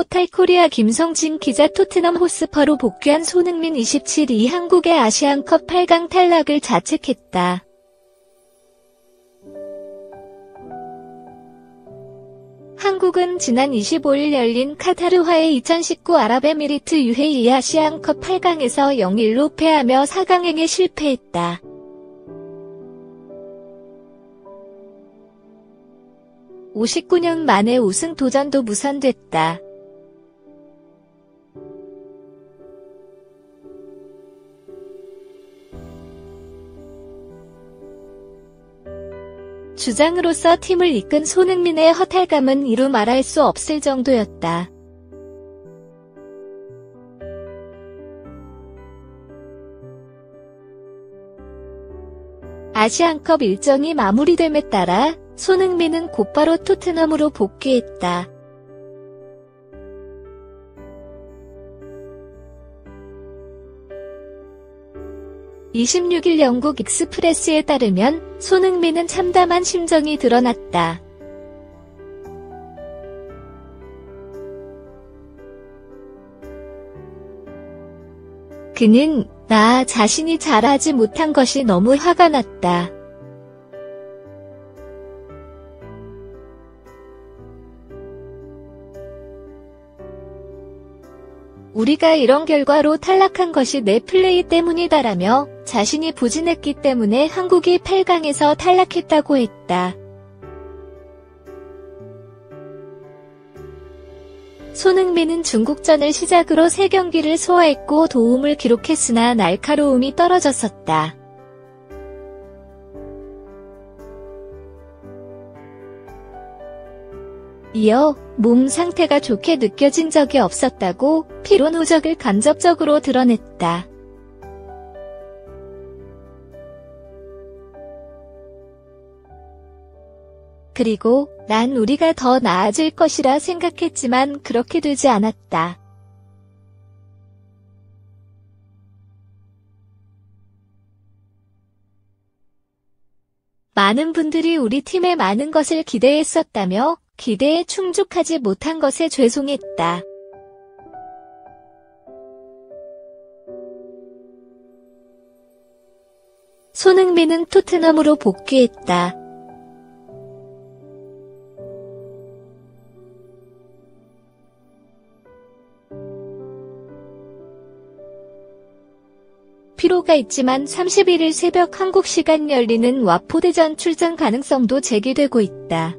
포탈 코리아 김성진 기자 토트넘 호스퍼로 복귀한 손흥민 27이 한국의 아시안컵 8강 탈락을 자책했다. 한국은 지난 25일 열린 카타르와의 2019 아랍에미리트 UAE 아시안컵 8강에서 0-1로 패하며 4강행에 실패했다. (59년) 만에 우승 도전도 무산됐다. 주장으로서 팀을 이끈 손흥민의 허탈감은 이루 말할 수 없을 정도였다. 아시안컵 일정이 마무리됨에 따라 손흥민은 곧바로 토트넘으로 복귀했다. 26일 영국 익스프레스에 따르면 손흥민은 참담한 심정이 드러났다. 그는 나 자신이 잘하지 못한 것이 너무 화가 났다. 우리가 이런 결과로 탈락한 것이 내 플레이 때문이다라며 자신이 부진했기 때문에 한국이 8강에서 탈락했다고 했다. 손흥민은 중국전을 시작으로 3경기를 소화했고 도움을 기록했으나 날카로움이 떨어졌었다. 이어 몸 상태가 좋게 느껴진 적이 없었다고 피로 누적을 간접적으로 드러냈다. 그리고 난 우리가 더 나아질 것이라 생각했지만 그렇게 되지 않았다. 많은 분들이 우리 팀에 많은 것을 기대했었다며 기대에 충족하지 못한 것에 죄송했다. 손흥민은 토트넘으로 복귀했다. 피로가 있지만 31일 새벽 한국 시간 열리는 와포대전 출전 가능성도 제기되고 있다.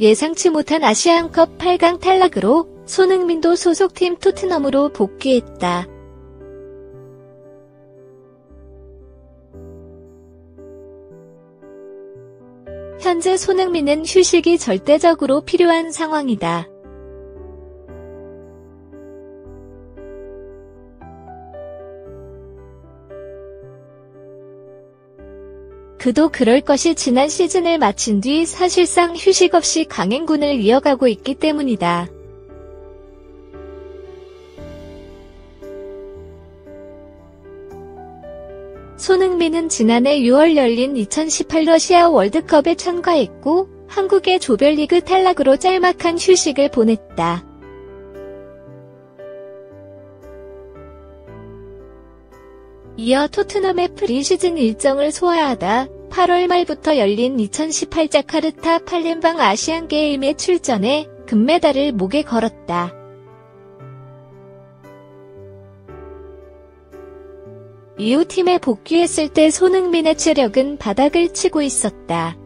'예상치 못한 아시안컵 8강 탈락으로 손흥민도 소속팀 토트넘으로 복귀했다. 현재 손흥민은 휴식이 절대적으로 필요한 상황이다. 그도 그럴 것이 지난 시즌을 마친 뒤 사실상 휴식 없이 강행군을 이어가고 있기 때문이다. 손흥민은 지난해 6월 열린 2018 러시아 월드컵에 참가했고 한국의 조별리그 탈락으로 짤막한 휴식을 보냈다. 이어 토트넘의 프리시즌 일정을 소화하다 8월 말부터 열린 2018 자카르타 팔렘방 아시안게임에 출전해 금메달을 목에 걸었다. 이후 팀에 복귀했을 때 손흥민의 체력은 바닥을 치고 있었다.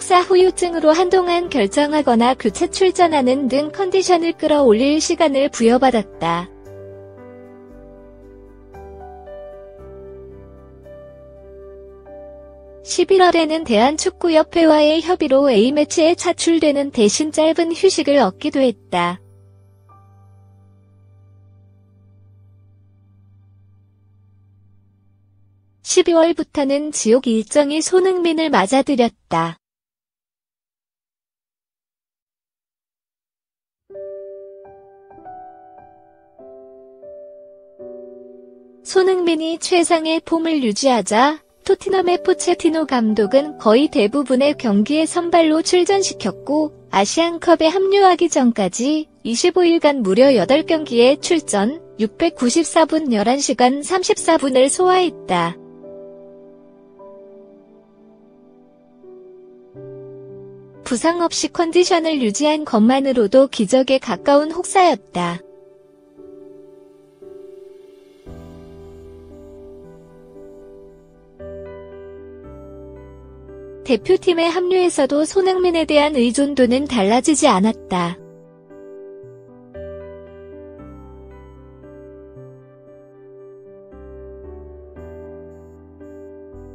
혹사 후유증으로 한동안 결정하거나 교체 출전하는 등 컨디션을 끌어올릴 시간을 부여받았다. (11월에는) 대한축구협회와의 협의로 A매치에 차출되는 대신 짧은 휴식을 얻기도 했다. 12월부터는 지옥 일정이 손흥민을 맞아들였다. 손흥민이 최상의 폼을 유지하자 토트넘의 포체티노 감독은 거의 대부분의 경기에 선발로 출전시켰고 아시안컵에 합류하기 전까지 25일간 무려 8경기에 출전 694분 11시간 34분을 소화했다. 부상 없이 컨디션을 유지한 것만으로도 기적에 가까운 혹사였다. 대표팀에 합류해서도 손흥민에 대한 의존도는 달라지지 않았다.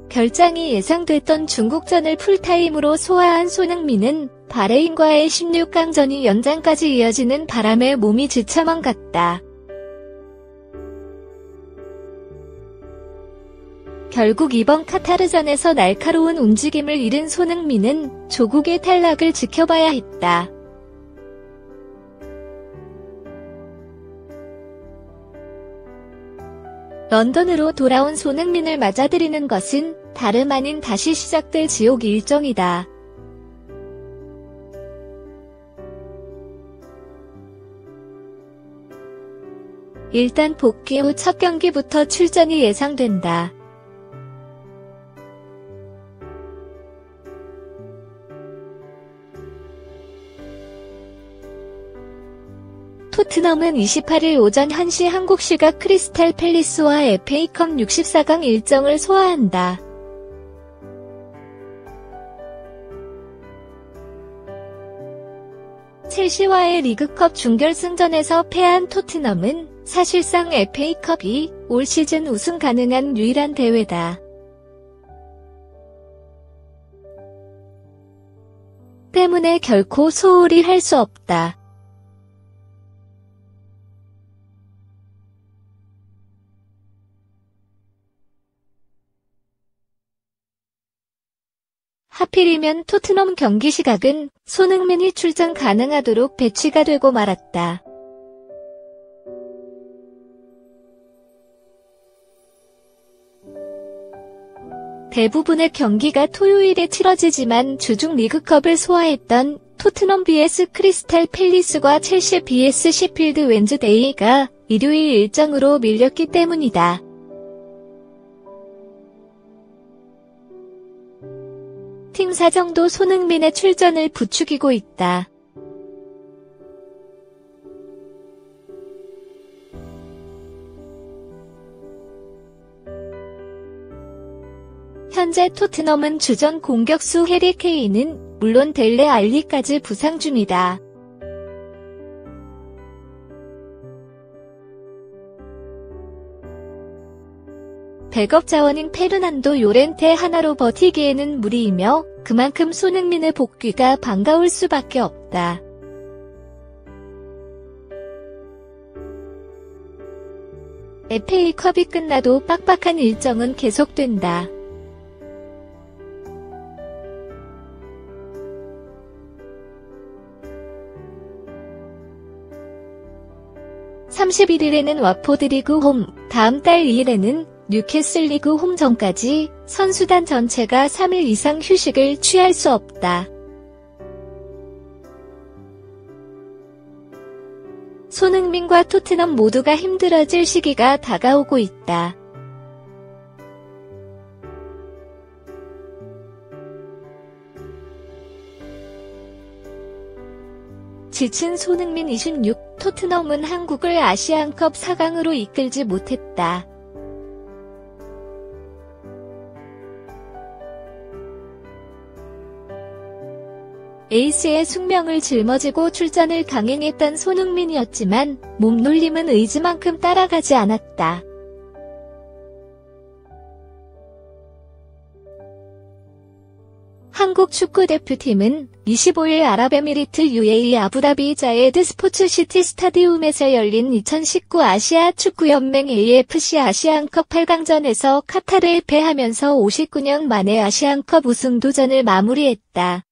결장이 예상됐던 중국전을 풀타임으로 소화한 손흥민은 바레인과의 16강전이 연장까지 이어지는 바람에 몸이 지쳐만 갔다. 결국 이번 카타르전에서 날카로운 움직임을 잃은 손흥민은 조국의 탈락을 지켜봐야 했다. 런던으로 돌아온 손흥민을 맞아들이는 것은 다름 아닌 다시 시작될 지옥 일정이다. 일단 복귀 후 첫 경기부터 출전이 예상된다. 토트넘은 28일 오전 1시 한국 시각 크리스탈 팰리스와 FA컵 64강 일정을 소화한다. 첼시와의 리그컵 준결승전에서 패한 토트넘은 사실상 FA컵이 올 시즌 우승 가능한 유일한 대회다. 때문에 결코 소홀히 할 수 없다. 하필이면 토트넘 경기 시각은 손흥민이 출전 가능하도록 배치가 되고 말았다. 대부분의 경기가 토요일에 치러지지만 주중 리그컵을 소화했던 토트넘 vs 크리스탈 팰리스과 첼시 vs 시필드 웬즈데이가 일요일 일정으로 밀렸기 때문이다. 팀 사정도 손흥민의 출전을 부추기고 있다. 현재 토트넘은 주전 공격수 해리 케인은 물론 델레 알리까지 부상 중이다. 백업 자원인 페르난도 요렌테 하나로 버티기에는 무리이며 그만큼 손흥민의 복귀가 반가울 수밖에 없다. FA컵이 끝나도 빡빡한 일정은 계속된다. (31일에는) 와포드 리그 홈, 다음 달 2일에는 뉴캐슬 리그 홈전까지 선수단 전체가 3일 이상 휴식을 취할 수 없다. 손흥민과 토트넘 모두가 힘들어질 시기가 다가오고 있다. 지친 손흥민 26, 토트넘은 한국을 아시안컵 4강으로 이끌지 못했다. 에이스의 숙명을 짊어지고 출전을 강행했던 손흥민이었지만 몸놀림은 의지만큼 따라가지 않았다. 한국 축구대표팀은 25일 아랍에미리트 UAE 아부다비 자예드 스포츠 시티 스타디움에서 열린 2019 아시아 축구연맹 AFC 아시안컵 8강전에서 카타르에 패하면서 59년 만에 아시안컵 우승 도전을 마무리했다.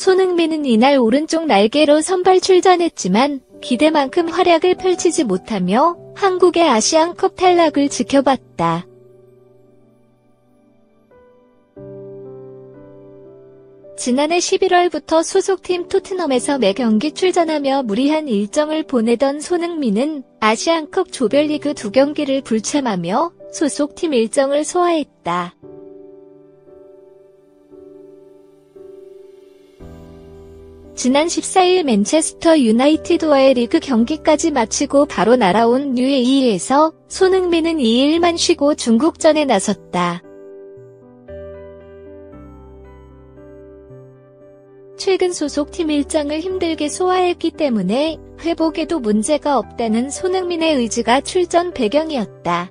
손흥민은 이날 오른쪽 날개로 선발 출전했지만 기대만큼 활약을 펼치지 못하며 한국의 아시안컵 탈락을 지켜봤다. 지난해 11월부터 소속팀 토트넘에서 매경기 출전하며 무리한 일정을 보내던 손흥민은 아시안컵 조별리그 두 경기를 불참하며 소속팀 일정을 소화했다. 지난 14일 맨체스터 유나이티드와의 리그 경기까지 마치고 바로 날아온 UAE에서 손흥민은 2일만 쉬고 중국전에 나섰다. 최근 소속팀 일정을 힘들게 소화했기 때문에 회복에도 문제가 없다는 손흥민의 의지가 출전 배경이었다.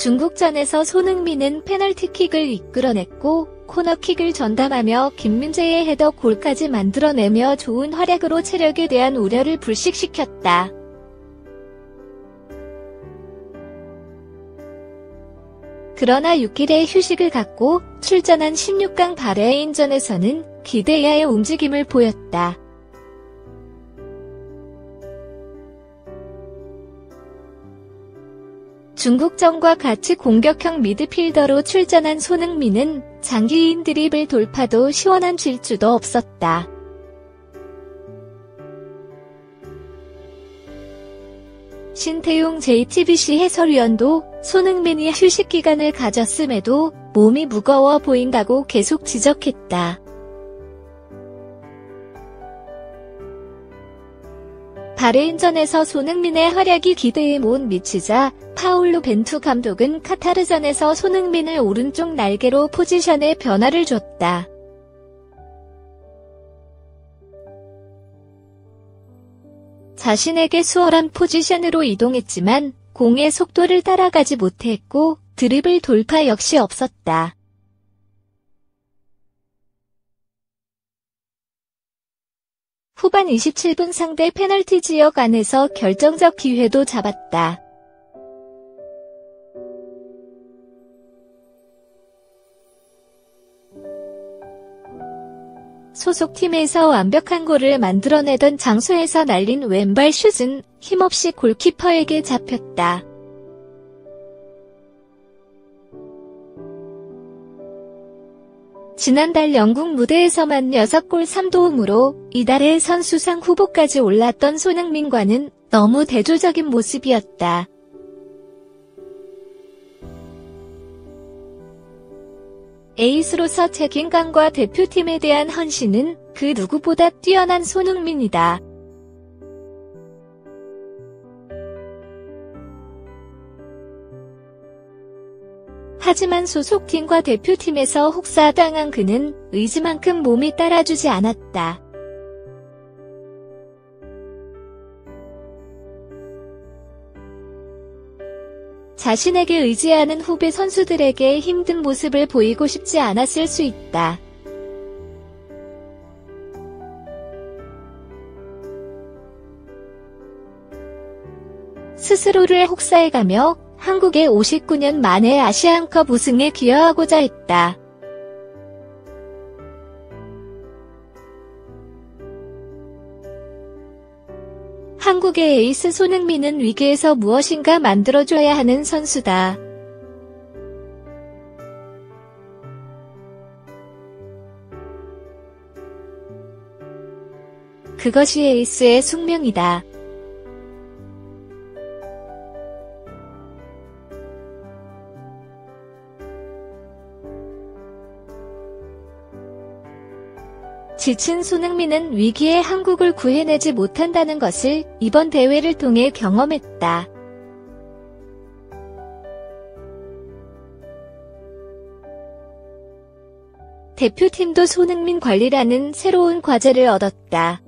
중국전에서 손흥민은 페널티킥을 이끌어냈고 코너킥을 전담하며 김민재의 헤더 골까지 만들어내며 좋은 활약으로 체력에 대한 우려를 불식시켰다. 그러나 6일의 휴식을 갖고 출전한 16강 바레인전에서는 기대 이하의 움직임을 보였다. 중국전과 같이 공격형 미드필더로 출전한 손흥민은 장기인 드리블 돌파도 시원한 질주도 없었다. 신태용 JTBC 해설위원도 손흥민이 휴식 기간을 가졌음에도 몸이 무거워 보인다고 계속 지적했다. 바레인전에서 손흥민의 활약이 기대에 못 미치자 파울루 벤투 감독은 카타르전에서 손흥민을 오른쪽 날개로 포지션에 변화를 줬다. 자신에게 수월한 포지션으로 이동했지만 공의 속도를 따라가지 못했고 드리블 돌파 역시 없었다. 후반 27분 상대 페널티 지역 안에서 결정적 기회도 잡았다. 소속팀에서 완벽한 골을 만들어내던 장소에서 날린 왼발 슛은 힘없이 골키퍼에게 잡혔다. 지난달 영국 무대에서만 6골 3도움으로 이달의 선수상 후보까지 올랐던 손흥민과는 너무 대조적인 모습이었다. 에이스로서 책임감과 대표팀에 대한 헌신은 그 누구보다 뛰어난 손흥민이다. 하지만 소속팀과 대표팀에서 혹사당한 그는 의지만큼 몸이 따라주지 않았다. 자신에게 의지하는 후배 선수들에게 힘든 모습을 보이고 싶지 않았을 수 있다. 스스로를 혹사해가며 한국의 59년 만에 아시안컵 우승에 기여하고자 했다. 한국의 에이스 손흥민은 위기에서 무엇인가 만들어줘야 하는 선수다. 그것이 에이스의 숙명이다. 지친 손흥민은 위기에 한국을 구해내지 못한다는 것을 이번 대회를 통해 경험했다. 대표팀도 손흥민 관리라는 새로운 과제를 얻었다.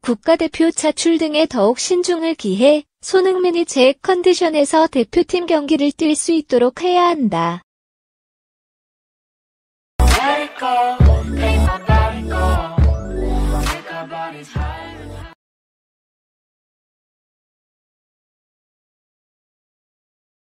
국가대표 차출 등에 더욱 신중을 기해 손흥민이 제 컨디션에서 대표팀 경기를 뛸 수 있도록 해야 한다.